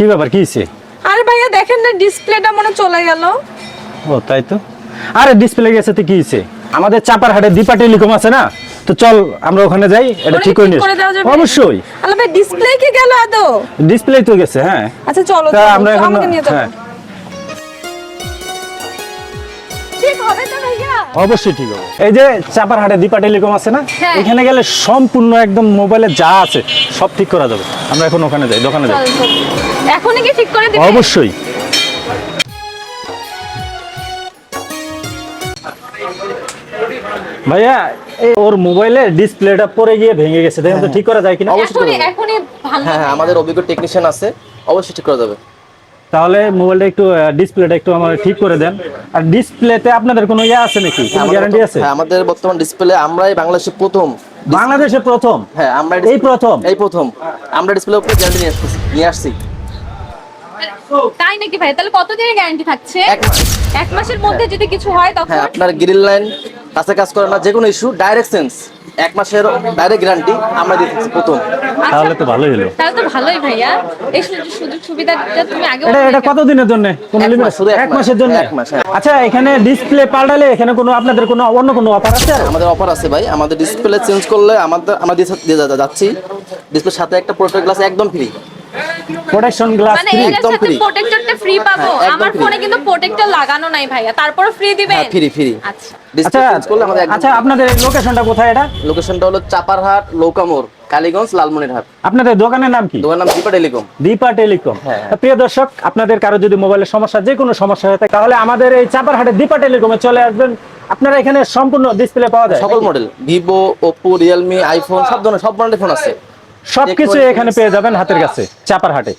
কি ব্যাপার কি হয়েছে? আরে ভাইয়া দেখেন না ডিসপ্লেটা মনে চলে গেল। ও তাই তো? আরে ডিসপ্লে গেছে তো কি হয়েছে? আমাদের চাপার হাটে দীপা টেলিকম আছে না? তো চল আমরা ওখানে যাই এটা ঠিক করে নিস। যাবে? অবশ্যই। আরে ভাই ডিসপ্লে কি গেল আদৌ? ডিসপ্লে তো গেছে হ্যাঁ। আচ্ছা চলো আমরা এখন নিয়ে চলো অবশ্যই ঠিক হবে। এই যে চাপার হাটে দীপা টেলিকম আছে না? হ্যাঁ। এখানে গেলে সম্পূর্ণ একদম মোবাইলে যা আছে সব ঠিক করা যাবে। আমরা এখন ওখানে যাই দোকানে যাই। এখনই কি ঠিক করে দিবে? অবশ্যই। ভাইয়া এই ওর মোবাইলে ডিসপ্লেটা পড়ে গিয়ে ভেঙে গেছে দেখেন তো ঠিক করা যায় কিনা? অবশ্যই এখনই করব। এখনই হ্যাঁ হ্যাঁ আমাদের অভিজ্ঞ টেকনিশিয়ান আছে অবশ্যই ঠিক করা যাবে। তাহলে মোবাইলটা একটু ডিসপ্লেটা একটু আমার ঠিক করে দেন। আর ডিসপ্লেতে আপনাদের কোনো ইয়ে আছে নাকি? কোনো গ্যারান্টি আছে? হ্যাঁ আমাদের বর্তমান ডিসপ্লে আমরাই বাংলাদেশে প্রথম বাংলাদেশে প্রথম? হ্যাঁ আমরা এই প্রথম? এই প্রথম। আমরা ডিসপ্লে উপরে গ্যারান্টি নিয়ে আসছি নিয়ে আসছি। তাই নাকি ভাই? তাহলে কত দিনের গ্যারান্টি থাকছে? এক মাস। এক মাসের মধ্যে যদি কিছু হয় তখন হ্যাঁ আপনার গ্রিল লাইন কাছে কাজ করে না যে কোনো ইস্যু ডাইরেক্ট সেন্স এক মাসের বাইরে গ্যারান্টি আমরা দিতেছি প্রথম। আচ্ছা, তাহলে তো ভালোই হলো। তাহলে তো ভালোই ভাইয়া। এই সুযোগ সুযোগ সুবিধাটা তুমি আগে এটা এটা কত দিনের জন্য? কোন লিমিট আছে? শুধু এক মাসের জন্য? এক মাস, হ্যাঁ। আচ্ছা এখানে ডিসপ্লে পাল্টালে এখানে কোনো আপনাদের কোনো অন্য কোনো অফার আছে? আমাদের অফার আছে ভাই। আমাদের ডিসপ্লে চেঞ্জ করলে আমাদের আমরা দিয়ে যাচ্ছি। ডিসপ্লে সাথে একটা প্রোটেক্ট গ্লাস একদম ফ্রি প্রোটেকশন গ্লাস মানে ফ্রি একদম সাথে free। প্রোটেক্টরটা ফ্রি পাবো। হ্যাঁ, আমার ফোনে কিন্তু প্রোটেক্টর লাগানো নাই ভাইয়া। তারপরে ফ্রি দিবেন? হ্যাঁ ফ্রি ফ্রি আচ্ছা। আচ্ছা করলে আমাদের আচ্ছা আপনাদের লোকেশনটা কোথায় এটা? লোকেশনটা হলো চাপারহাট লৌকামোড় কালীগঞ্জ লালমনিরহাট। আপনাদের দোকানের নাম কি? দোকান নাম দীপা টেলিকম। দীপা টেলিকম। হ্যাঁ। প্রিয় দর্শক আপনাদের কারও যদি মোবাইলের সমস্যা যে কোনো সমস্যা হয় তাহলে আমাদের এই চাপারহাটে দীপা টেলিকমে চলে আসবেন। আপনারা এখানে সম্পূর্ণ ডিসপ্লে পাওয়া যায় সকল model Vivo Oppo Realme iPhone সব ধরনের সব ব্র্যান্ডের ফোন আছে। সবকিছু এখানে পেয়ে যাবেন হাতের কাছে চাপারহাটে